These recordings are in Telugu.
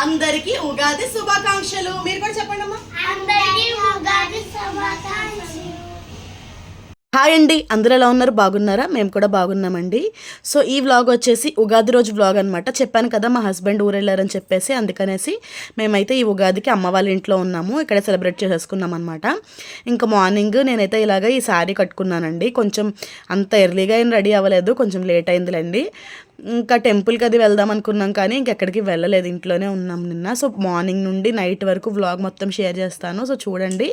అందరికీ ఉగాది శుభాకాంక్షలు. మీరు కూడా చెప్పండి అమ్మా అందరికీ ఉగాది శుభాకాంక్షలు. హాయ్ అండి. అందరూ ఎలా ఉన్నారు? బాగున్నారా? మేము కూడా బాగున్నామండి. సో ఈ వ్లాగ్ వచ్చేసి ఉగాది రోజు వ్లాగ్ అనమాట చెప్పాను కదా మా హస్బెండ్ ఊరెళ్ళారని చెప్పేసి అందుకనేసి మేమైతే ఈ ఉగాదికి అమ్మ వాళ్ళ ఇంట్లో ఉన్నాము. ఇక్కడ సెలబ్రేట్ చేసేసుకున్నాం అనమాట ఇంకా మార్నింగ్ నేనైతే ఇలాగ ఈ శారీ కట్టుకున్నానండి. కొంచెం అంత ఎర్లీగా ఏం రెడీ అవ్వలేదు. కొంచెం లేట్ అయిందిలేండి. ఇంకా టెంపుల్కి అది వెళ్దాం అనుకున్నాం కానీ ఇంకెక్కడికి వెళ్ళలేదు. ఇంట్లోనే ఉన్నాం నిన్న. సో మార్నింగ్ నుండి నైట్ వరకు వ్లాగ్ మొత్తం షేర్ చేస్తాను. సో చూడండి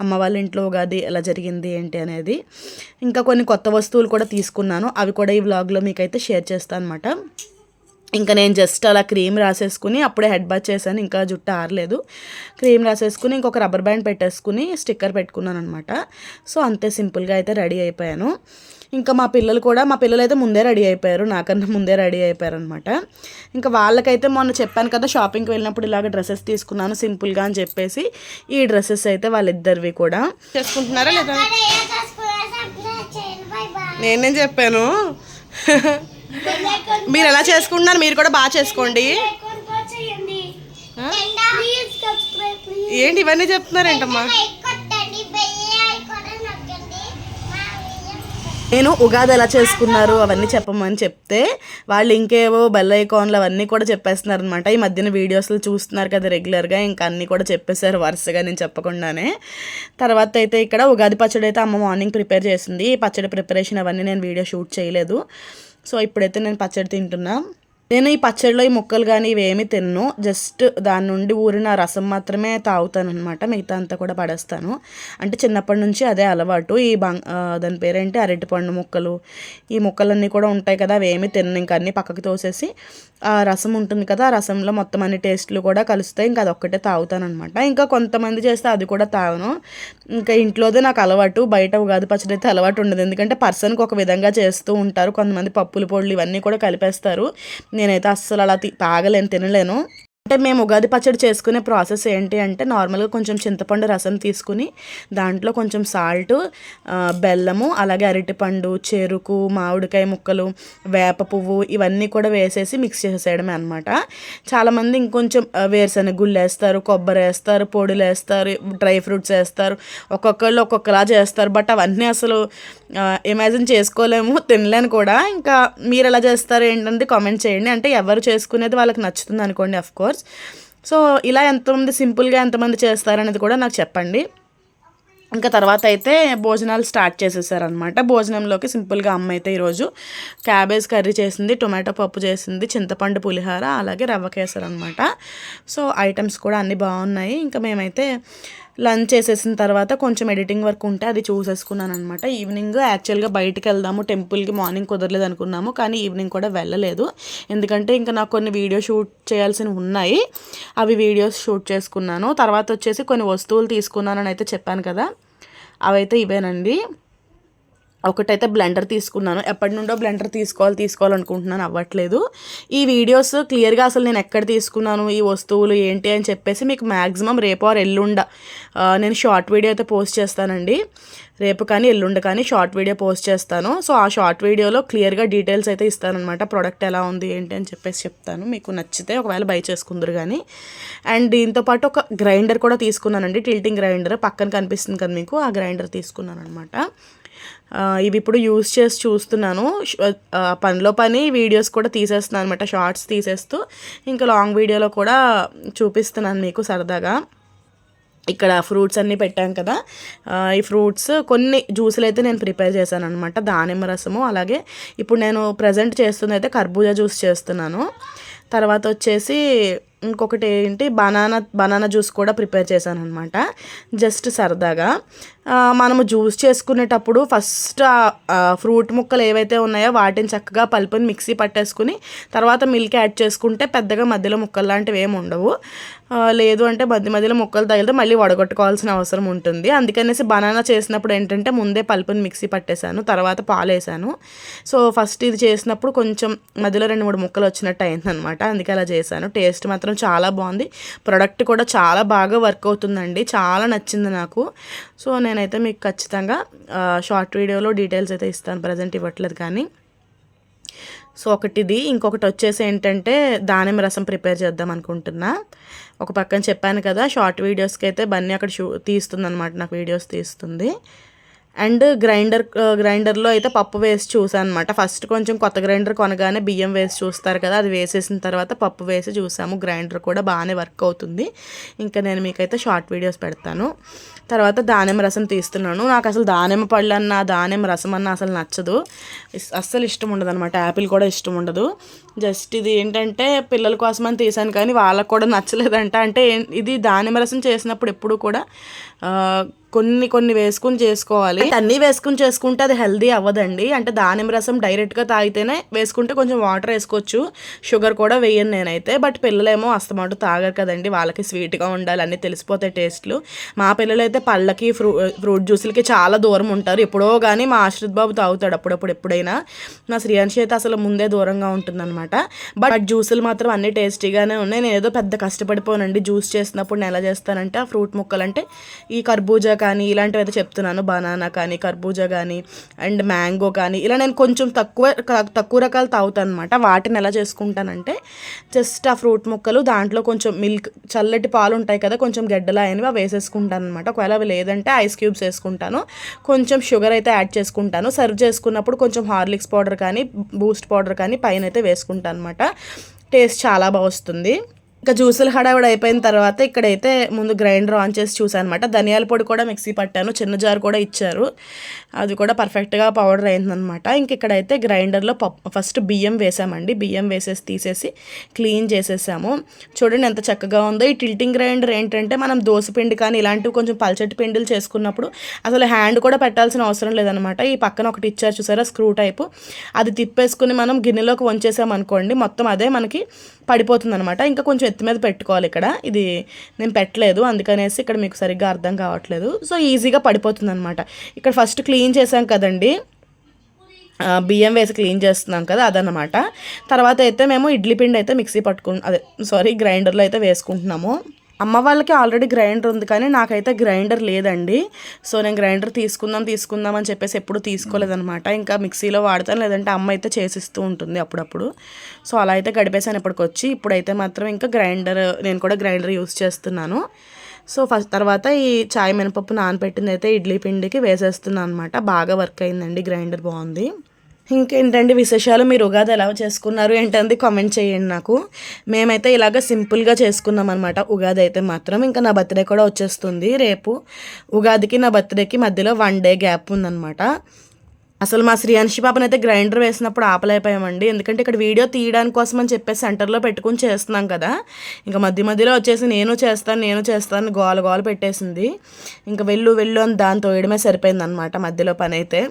అమ్మ వాళ్ళ ఇంట్లో ఉగాది ఎలా జరిగింది ఏంటి అనేది. ఇంకా కొన్ని కొత్త వస్తువులు కూడా తీసుకున్నాను. అవి కూడా ఈ వ్లాగ్లో మీకైతే షేర్ చేస్తాను అనమాట ఇంకా నేను జస్ట్ అలా క్రీమ్ రాసేసుకుని అప్పుడే హెడ్ బాత్ చేశాను. ఇంకా జుట్టు ఆరలేదు. క్రీమ్ రాసేసుకుని ఇంకొక రబ్బర్ బ్యాండ్ పెట్టేసుకుని స్టిక్కర్ పెట్టుకున్నాను అనమాట సో అంతే సింపుల్గా అయితే రెడీ అయిపోయాను. ఇంకా మా పిల్లలు కూడా మా పిల్లలు అయితే ముందే రెడీ అయిపోయారు నాకన్నా ముందే రెడీ అయిపోయారు అనమాట ఇంకా వాళ్ళకైతే మొన్న చెప్పాను కదా షాపింగ్కి వెళ్ళినప్పుడు ఇలాగ డ్రెస్సెస్ తీసుకున్నాను సింపుల్గా అని చెప్పేసి ఈ డ్రెస్సెస్ అయితే వాళ్ళిద్దరివి కూడా. చేసుకుంటున్నారా లేదా? నేనేం చెప్పాను? మీరు ఎలా చేసుకుంటున్నారు మీరు కూడా బాగా చేసుకోండి. ఏంటి ఇవన్నీ చెప్తున్నారేంటమ్మా? నేను ఉగాది ఎలా చేసుకున్నారు అవన్నీ చెప్పమని చెప్తే వాళ్ళు ఇంకేవో బెల్ ఐకాన్లు అవన్నీ కూడా చెప్పేస్తున్నారు అనమాట ఈ మధ్యన వీడియోస్లో చూస్తున్నారు కదా రెగ్యులర్గా ఇంకా అన్నీ కూడా చెప్పేశారు వరుసగా నేను చెప్పకుండానే. తర్వాత అయితే ఇక్కడ ఉగాది పచ్చడి అయితే అమ్మ మార్నింగ్ ప్రిపేర్ చేసింది. ఈ పచ్చడి ప్రిపరేషన్ అవన్నీ నేను వీడియో షూట్ చేయలేదు. సో ఇప్పుడైతే నేను పచ్చడి తింటున్నా. నేను ఈ పచ్చడిలో ఈ ముక్కలు కానీ ఇవేమి తిన్ను. జస్ట్ దాని నుండి ఊరిన రసం మాత్రమే తాగుతాను అనమాట మిగతా అంతా కూడా పడేస్తాను. అంటే చిన్నప్పటి నుంచి అదే అలవాటు. ఈ బంగ్ దాని పేరేంటి? అరటిపండు ముక్కలు. ఈ ముక్కలన్నీ కూడా ఉంటాయి కదా అవేమి తిన్ను. ఇంకా అన్నీ పక్కకి తోసేసి ఆ రసం ఉంటుంది కదా ఆ రసంలో మొత్తం అన్ని టేస్ట్లు కూడా కలుస్తాయి. ఇంకా అదొక్కటే తాగుతాను అనమాట ఇంకా కొంతమంది చేస్తే అది కూడా తాగను. ఇంకా ఇంట్లోదే నాకు అలవాటు. బయట ఉగాది పచ్చడి అయితే అలవాటు ఉండదు. ఎందుకంటే పర్సన్కి ఒక విధంగా చేస్తూ ఉంటారు. కొంతమంది పప్పుల పొడులు ఇవన్నీ కూడా కలిపేస్తారు. నేనైతే అస్సలు అలా తి- తాగలేను తినలేను. అంటే మేము ఉగాది పచ్చడి చేసుకునే ప్రాసెస్ ఏంటి అంటే నార్మల్గా కొంచెం చింతపండు రసం తీసుకుని దాంట్లో కొంచెం సాల్ట్ బెల్లము అలాగే అరటిపండు చెరుకు మామిడికాయ ముక్కలు వేప పువ్వు ఇవన్నీ కూడా వేసేసి మిక్స్ చేసేయడమే అనమాట చాలామంది ఇంకొంచెం వేరుశనగ గుళ్ళు వేస్తారు కొబ్బరి వేస్తారు పొడులు వేస్తారు డ్రై ఫ్రూట్స్ వేస్తారు ఒక్కొక్కళ్ళు ఒక్కొక్కలా చేస్తారు. బట్ అవన్నీ అసలు ఇమాజిన్ చేసుకోలేము తినలేను కూడా. ఇంకా మీరు ఎలా చేస్తారు ఏంటంటే కామెంట్ చేయండి. అంటే ఎవరు చేసుకునేది వాళ్ళకి నచ్చుతుంది అనుకోండి అఫ్ కోర్స్ సో ఇలా ఎంతమంది సింపుల్గా ఎంతమంది చేస్తారనేది కూడా నాకు చెప్పండి. ఇంకా తర్వాత అయితే భోజనాలు స్టార్ట్ చేసేసారనమాట భోజనంలోకి సింపుల్గా అమ్మ అయితే ఈరోజు క్యాబేజ్ కర్రీ చేసింది టొమాటో పప్పు చేసింది చింతపండు పులిహార అలాగే రవ్వ కేసరి అనమాట సో ఐటమ్స్ కూడా అన్నీ బాగున్నాయి. ఇంకా మేమైతే లంచ్ చేసేసిన తర్వాత కొంచెం ఎడిటింగ్ వర్క్ ఉంటే అది చూసేసుకున్నాను అనమాట ఈవినింగ్ యాక్చువల్గా బయటకు వెళ్దాము టెంపుల్కి మార్నింగ్ కుదరలేదు అనుకున్నాము కానీ ఈవినింగ్ కూడా వెళ్ళలేదు. ఎందుకంటే ఇంకా నాకు కొన్ని వీడియో షూట్ చేయాల్సినవి ఉన్నాయి. అవి వీడియోస్ షూట్ చేసుకున్నాను. తర్వాత వచ్చేసి కొన్ని వస్తువులు తీసుకున్నానని అయితే చెప్పాను కదా. అవైతే ఇవేనండి. ఒకటైతే బ్లెండర్ తీసుకున్నాను. ఎప్పటి నుండో బ్లెండర్ తీసుకోవాలి తీసుకోవాలనుకుంటున్నాను అవ్వట్లేదు. ఈ వీడియోస్ క్లియర్గా అసలు నేను ఎక్కడ తీసుకున్నాను ఈ వస్తువులు ఏంటి అని చెప్పేసి మీకు మ్యాక్సిమం రేపు ఆర్ ఎల్లుండ నేను షార్ట్ వీడియో అయితే పోస్ట్ చేస్తానండి. రేపు కానీ ఎల్లుండి కానీ షార్ట్ వీడియో పోస్ట్ చేస్తాను. సో ఆ షార్ట్ వీడియోలో క్లియర్గా డీటెయిల్స్ అయితే ఇస్తానమాట ప్రోడక్ట్ ఎలా ఉంది ఏంటి అని చెప్పేసి చెప్తాను. మీకు నచ్చితే ఒకవేళ బై చేసుకుందరు కానీ అండ్ దీంతోపాటు ఒక గ్రైండర్ కూడా తీసుకున్నానండి టిల్టింగ్ గ్రైండర్ పక్కన కనిపిస్తుంది కదా మీకు ఆ గ్రైండర్ తీసుకున్నాను అనమాట ఇవి ఇప్పుడు యూస్ చేసి చూస్తున్నాను. పనిలో పని వీడియోస్ కూడా తీసేస్తున్నాను అనమాట షార్ట్స్ తీసేస్తూ. ఇంకా లాంగ్ వీడియోలో కూడా చూపిస్తున్నాను మీకు సరదాగా. ఇక్కడ ఫ్రూట్స్ అన్నీ పెట్టాం కదా. ఈ ఫ్రూట్స్ కొన్ని జ్యూసులు అయితే నేను ప్రిపేర్ చేశాను అనమాట దానిమ్మ రసము అలాగే ఇప్పుడు నేను ప్రజెంట్ చేస్తుంది అయితే కర్బూజా జ్యూస్ చేస్తున్నాను. తర్వాత వచ్చేసి ఇంకొకటి ఏంటి? బనానా బనానా జ్యూస్ కూడా ప్రిపేర్ చేశాను అనమాట జస్ట్ సరదాగా. మనము జ్యూస్ చేసుకునేటప్పుడు ఫస్ట్ ఫ్రూట్ ముక్కలు ఏవైతే ఉన్నాయో వాటిని చక్కగా పలుపుని మిక్సీ పట్టేసుకుని తర్వాత మిల్క్ యాడ్ చేసుకుంటే పెద్దగా మధ్యలో ముక్కలు లాంటివి ఏమి ఉండవు. లేదు అంటే మధ్య మధ్యలో ముక్కలు తగిలితే మళ్ళీ వడగొట్టుకోవాల్సిన అవసరం ఉంటుంది. అందుకనేసి బనానా చేసినప్పుడు ఏంటంటే ముందే పలుపుని మిక్సీ పట్టేశాను తర్వాత పాలు వేసాను సో ఫస్ట్ ఇది చేసినప్పుడు కొంచెం మధ్యలో రెండు మూడు ముక్కలు వచ్చినట్టు అయిందనమాట అందుకే అలా చేశాను. టేస్ట్ మాత్రం చాలా బాగుంది. ప్రోడక్ట్ కూడా చాలా బాగా వర్క్ అవుతుందండి. చాలా నచ్చింది నాకు. సో నేనైతే మీకు ఖచ్చితంగా షార్ట్ వీడియోలో డీటెయిల్స్ అయితే ఇస్తాను. ప్రజెంట్ ఇవ్వట్లేదు కానీ. సో ఒకటిది. ఇంకొకటి వచ్చేసి ఏంటంటే దానిమ్మ రసం ప్రిపేర్ చేద్దాం అనుకుంటున్నా. ఒక పక్కన చెప్పాను కదా షార్ట్ వీడియోస్కి అయితే బన్నీ అక్కడ షూ తీస్తుంది అనమాట నాకు వీడియోస్ తీస్తుంది. అండ్ గ్రైండర్ గ్రైండర్లో అయితే పప్పు వేసి చూసాను అనమాట ఫస్ట్ కొంచెం కొత్త గ్రైండర్ కొనగానే బియ్యం వేసి చూస్తారు కదా అది వేసేసిన తర్వాత పప్పు వేసి చూసాము. గ్రైండర్ కూడా బాగానే వర్క్ అవుతుంది. ఇంకా నేను మీకైతే షార్ట్ వీడియోస్ పెడతాను. తర్వాత దానిమ్మ రసం తీస్తున్నాను. నాకు అసలు దానిమ్మ పళ్ళు అన్న దానిమ్మ రసం అన్న అసలు నచ్చదు. అస్సలు ఇష్టం ఉండదు అనమాట యాపిల్ కూడా ఇష్టం ఉండదు. జస్ట్ ఇది ఏంటంటే పిల్లల కోసమని తీసాను కానీ వాళ్ళకు కూడా నచ్చలేదంట. అంటే ఇది దానిమ్మ రసం చేసినప్పుడు ఎప్పుడు కూడా కొన్ని కొన్ని వేసుకుని చేసుకోవాలి. అన్నీ వేసుకుని చేసుకుంటే అది హెల్దీ అవ్వదండి. అంటే దానిమ్మ రసం డైరెక్ట్గా తాగితేనే వేసుకుంటే కొంచెం వాటర్ వేసుకోవచ్చు. షుగర్ కూడా వేయను నేనైతే. బట్ పిల్లలేమో అస్తమాట తాగరు కదండి. వాళ్ళకి స్వీట్గా ఉండాలి అన్నీ తెలిసిపోతాయి టేస్ట్లు. మా పిల్లలు అయితే పళ్ళకి ఫ్రూ ఫ్రూట్ జ్యూసులకి చాలా దూరం ఉంటారు. ఎప్పుడో కానీ మా ఆశ్రిత్ బాబు తాగుతాడు అప్పుడప్పుడు ఎప్పుడైనా. మా శ్రీయాంశి అయితే అసలు ముందే దూరంగా ఉంటుందన్నమాట. బట్ జ్యూసులు మాత్రం అన్ని టేస్టీగానే ఉన్నాయి. నేను ఏదో పెద్ద కష్టపడిపోనండి. జ్యూస్ చేసినప్పుడు నేను ఎలా చేస్తానంటే ఆ ఫ్రూట్ ముక్కలు అంటే ఈ కర్బూజా కానీ ఇలాంటివి అయితే చెప్తున్నాను. బనానా కానీ కర్బూజా కానీ అండ్ మ్యాంగో కానీ ఇలా నేను కొంచెం తక్కువ తక్కువ రకాలు తాగుతాను అనమాట వాటిని ఎలా చేసుకుంటానంటే జస్ట్ ఆ ఫ్రూట్ ముక్కలు దాంట్లో కొంచెం మిల్క్ చల్లటి పాలు ఉంటాయి కదా కొంచెం గడ్డలా అయినవి అవి వేసేసుకుంటాను అనమాట ఒకవేళ అవి లేదంటే ఐస్ క్యూబ్స్ వేసుకుంటాను. కొంచెం షుగర్ అయితే యాడ్ చేసుకుంటాను. సర్వ్ చేసుకున్నప్పుడు కొంచెం హార్లిక్స్ పౌడర్ కానీ బూస్ట్ పౌడర్ కానీ పైన అయితే వేసుకుంటాను. అనమాట టేస్ట్ చాలా బాగా వస్తుంది. ఇంకా జ్యూసులు హడావిడ అయిపోయిన తర్వాత ఇక్కడైతే ముందు గ్రైండర్ ఆన్ చేసి చూసాను అనమాట ధనియాల పొడి కూడా మిక్సీ పట్టాను. చిన్న జార్ కూడా ఇచ్చారు. అది కూడా పర్ఫెక్ట్గా పౌడర్ అయిందనమాట. ఇంక ఇక్కడైతే గ్రైండర్లో పప్పు ఫస్ట్ బియ్యం వేసామండి. బియ్యం వేసేసి తీసేసి క్లీన్ చేసేసాము. చూడండి ఎంత చక్కగా ఉందో. ఈ టిల్టింగ్ గ్రైండర్ ఏంటంటే మనం దోశ పిండి కానీ ఇలాంటివి కొంచెం పల్చటి పిండిలు చేసుకున్నప్పుడు అసలు హ్యాండ్ కూడా పెట్టాల్సిన అవసరం లేదనమాట. ఈ పక్కన ఒకటి ఇచ్చారు చూసారా? Screw type. అది తిప్పేసుకుని మనం గిన్నెలోకి వంచేసామనుకోండి మొత్తం అదే మనకి పడిపోతుంది అనమాట ఇంకా కొంచెం నెత్తి మీద పెట్టుకోవాలి ఇక్కడ. ఇది నేను పెట్టలేదు అందుకనేసి ఇక్కడ మీకు సరిగ్గా అర్థం కావట్లేదు. సో ఈజీగా పడిపోతుంది అనమాట ఇక్కడ ఫస్ట్ క్లీన్ చేసాం కదండి. బియ్యం వేసి క్లీన్ చేస్తున్నాం కదా అదనమాట తర్వాత అయితే మేము ఇడ్లీ పిండి అయితే మిక్సీ పట్టుకు అదే సారీ గ్రైండర్లో అయితే వేసుకుంటున్నాము. అమ్మ వాళ్ళకి ఆల్రెడీ గ్రైండర్ ఉంది కానీ నాకైతే గ్రైండర్ లేదండి. సో నేను గ్రైండర్ తీసుకుందాం తీసుకుందాం అని చెప్పేసి ఎప్పుడు తీసుకోలేదనమాట ఇంకా మిక్సీలో వాడతాను లేదంటే అమ్మ అయితే చేసిస్తూ ఉంటుంది అప్పుడప్పుడు. సో అలా అయితే గడిపేసాను ఇప్పటికొచ్చి. ఇప్పుడైతే మాత్రం ఇంకా గ్రైండర్ నేను కూడా గ్రైండర్ యూస్ చేస్తున్నాను. సో ఫస్ట్ తర్వాత ఈ చాయ్ మినపప్పు నానబెట్టింది అయితే ఇడ్లీ పిండికి వేసేస్తున్నాను అనమాట బాగా వర్క్ అయిందండి గ్రైండర్ బాగుంది. ఇంకేంటండి విశేషాలు? మీరు ఉగాది ఎలా చేసుకున్నారు? ఏంటంది? కామెంట్ చేయండి నాకు. మేమైతే ఇలాగ సింపుల్గా చేసుకున్నాం అనమాట ఉగాది అయితే మాత్రం. ఇంకా నా బర్త్డే కూడా వచ్చేస్తుంది రేపు. ఉగాదికి నా బర్త్డేకి మధ్యలో వన్ డే గ్యాప్ ఉందన్నమాట. అసలు మా శ్రీయాన్షి పాపను అయితే గ్రైండర్ వేసినప్పుడు ఆపలేకపోయామండి. ఎందుకంటే ఇక్కడ వీడియో తీయడానికి కోసం అని చెప్పేసి సెంటర్లో పెట్టుకుని చేస్తున్నాం కదా. ఇంకా మధ్య మధ్యలో వచ్చేసి నేను చేస్తాను నేను చేస్తాను గోల గోల పెట్టేసింది. ఇంకా వెళ్ళు వెళ్ళు అని దాంతో వేయడమే సరిపోయింది అనమాట మధ్యలో పని అయితే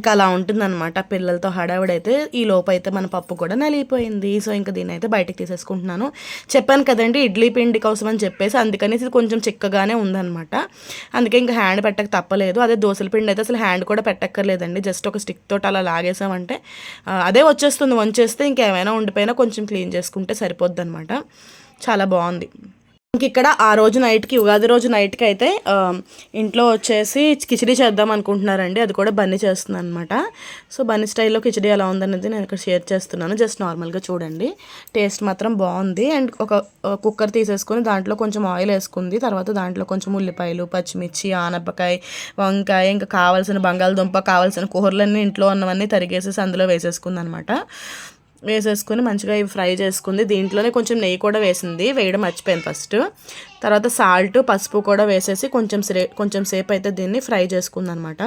ఇంకా అలా ఉంటుందన్నమాట. పిల్లలతో హడావిడైతే ఈ లోపు అయితే మన పప్పు కూడా నలిగిపోయింది. సో ఇంకా దీన్ని అయితే బయటకు తీసేసుకుంటున్నాను. చెప్పాను కదండి ఇడ్లీ పిండి కోసం అని చెప్పేసి అందుకని ఇది కొంచెం చిక్కగానే ఉందన్నమాట. అందుకే ఇంకా హ్యాండ్ పెట్టక తప్పలేదు. అదే దోశల పిండి అయితే అసలు హ్యాండ్ కూడా పెట్టక్కర్లేదండి. జస్ట్ ఒక స్టిక్ తోటి అలా లాగేసామంటే అదే వచ్చేస్తుంది. వంచేస్తే ఇంకేమైనా ఉండిపోయినా కొంచెం క్లీన్ చేసుకుంటే సరిపోద్ది అనమాట చాలా బాగుంది. ఇంక ఇక్కడ ఆ రోజు నైట్కి ఉగాది రోజు నైట్కి అయితే ఇంట్లో వచ్చేసి కిచిడి చేద్దాం అనుకుంటున్నారండి. అది కూడా బన్నీ చేస్తుంది అనమాట సో బన్నీ స్టైల్లో కిచిడి ఎలా ఉందనేది నేను ఇక్కడ షేర్ చేస్తున్నాను. జస్ట్ నార్మల్గా చూడండి. టేస్ట్ మాత్రం బాగుంది. అండ్ ఒక కుక్కర్ తీసేసుకొని దాంట్లో కొంచెం ఆయిల్ వేసుకుంది. తర్వాత దాంట్లో కొంచెం ఉల్లిపాయలు పచ్చిమిర్చి ఆనపకాయ వంకాయ ఇంకా కావాల్సిన బంగాళదుంప కావాల్సిన కూరలన్నీ ఇంట్లో ఉన్నవన్నీ తరిగేసేసి అందులో వేసేసుకుంది అనమాట వేసేసుకుని మంచిగా ఇవి ఫ్రై చేసుకుంది. దీంట్లోనే కొంచెం నెయ్యి కూడా వేసింది. వేయడం మర్చిపోయింది ఫస్ట్. తర్వాత సాల్ట్ పసుపు కూడా వేసేసి కొంచెం సే కొంచెం సేపు అయితే దీన్ని ఫ్రై చేసుకుంది అనమాట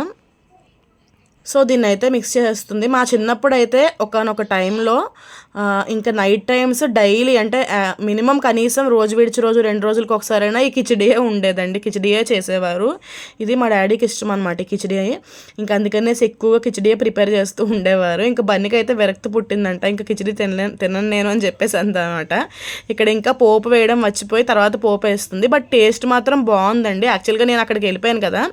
సో దీన్ని అయితే మిక్స్ చేస్తుంది. మా చిన్నప్పుడు అయితే ఒకనొక టైంలో ఇంకా నైట్ టైమ్స్ డైలీ అంటే మినిమం కనీసం రోజు విడిచి రోజు రెండు రోజులకు ఒకసారైనా ఈ కిచిడియే ఉండేదండి. కిచిడియే చేసేవారు. ఇది మా డాడీకి ఇష్టం అనమాట ఈ కిచిడి ఇంకా అందుకనేసి ఎక్కువగా కిచిడియే ప్రిపేర్ చేస్తూ ఉండేవారు. ఇంకా బన్నికి అయితే విరక్తి పుట్టిందంట. ఇంకా కిచిడి తినలే తినను నేను అని చెప్పేసి అనమాట ఇక్కడ ఇంకా పోపు వేయడం మర్చిపోయి తర్వాత పోపు వేస్తుంది. బట్ టేస్ట్ మాత్రం బాగుందండి. యాక్చువల్గా నేను అక్కడికి వెళ్ళిపోయాను కదా.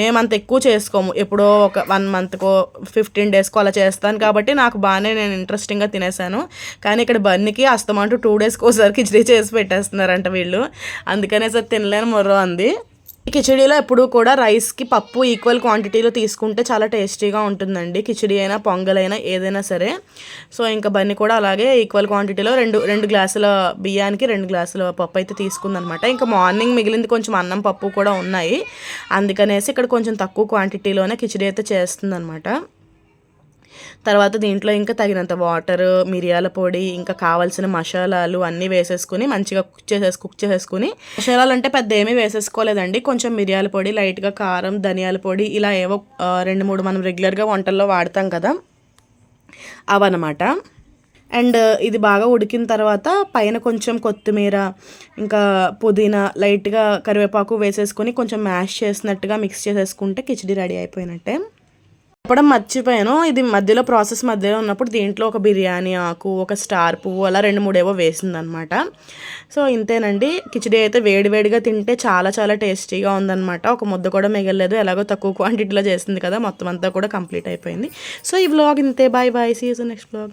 మేము అంత ఎక్కువ చేసుకోము. ఎప్పుడో ఒక వన్ మంత్కో ఫిఫ్టీన్ డేస్కో అలా చేస్తాను. కాబట్టి నాకు బాగానే నేను ఇంట్రెస్టింగ్గా తినేసాను. కానీ ఇక్కడ బన్నీకి అస్తమంటూ టూ డేస్కి ఒకసారి కిచడీ చేసి పెట్టేస్తున్నారంట వీళ్ళు. అందుకనే సార్ తినలేని మొర్రో అంది. కిచడీలో ఎప్పుడూ కూడా రైస్కి పప్పు ఈక్వల్ క్వాంటిటీలో తీసుకుంటే చాలా టేస్టీగా ఉంటుందండి. కిచడీ అయినా పొంగల్ అయినా ఏదైనా సరే. సో ఇంకా బన్నీ కూడా అలాగే ఈక్వల్ క్వాంటిటీలో రెండు రెండు గ్లాసుల బియ్యానికి రెండు గ్లాసుల పప్పు అయితే తీసుకుందనమాట. ఇంకా మార్నింగ్ మిగిలింది కొంచెం అన్నం పప్పు కూడా ఉన్నాయి. అందుకనేసి ఇక్కడ కొంచెం తక్కువ క్వాంటిటీలోనే కిచడీ అయితే చేస్తుందనమాట. తర్వాత దీంట్లో ఇంకా తగినంత వాటర్ మిరియాల పొడి ఇంకా కావాల్సిన మసాలాలు అన్నీ వేసేసుకుని మంచిగా కుక్ చేసేసి కుక్ చేసేసుకుని మసాలాలు అంటే పెద్ద ఏమీ వేసేసుకోలేదండి. కొంచెం మిరియాల పొడి లైట్గా కారం ధనియాల పొడి ఇలా ఏవో రెండు మూడు మనం రెగ్యులర్గా వంటల్లో వాడతాం కదా అవన్నమాట. అండ్ ఇది బాగా ఉడికిన తర్వాత పైన కొంచెం కొత్తిమీర ఇంకా పుదీనా లైట్గా కరివేపాకు వేసేసుకొని కొంచెం మ్యాష్ చేసినట్టుగా మిక్స్ చేసేసుకుంటే కిచడీ రెడీ అయిపోయినట్టే. చెప్పడం మర్చిపోయాను. ఇది మధ్యలో ప్రాసెస్ మధ్యలో ఉన్నప్పుడు దీంట్లో ఒక బిర్యానీ ఆకు ఒక స్టార్ పువ్వు అలా రెండు మూడేవో వేసిందనమాట. సో ఇంతేనండి. కిచడీ అయితే వేడివేడిగా తింటే చాలా చాలా టేస్టీగా ఉందన్నమాట ఒక ముద్ద కూడా మిగలలేదు. ఎలాగో తక్కువ క్వాంటిటీలో చేసింది కదా మొత్తం అంతా కూడా కంప్లీట్ అయిపోయింది. సో ఈ వ్లాగ్ ఇంతే. Bye bye. Season next blog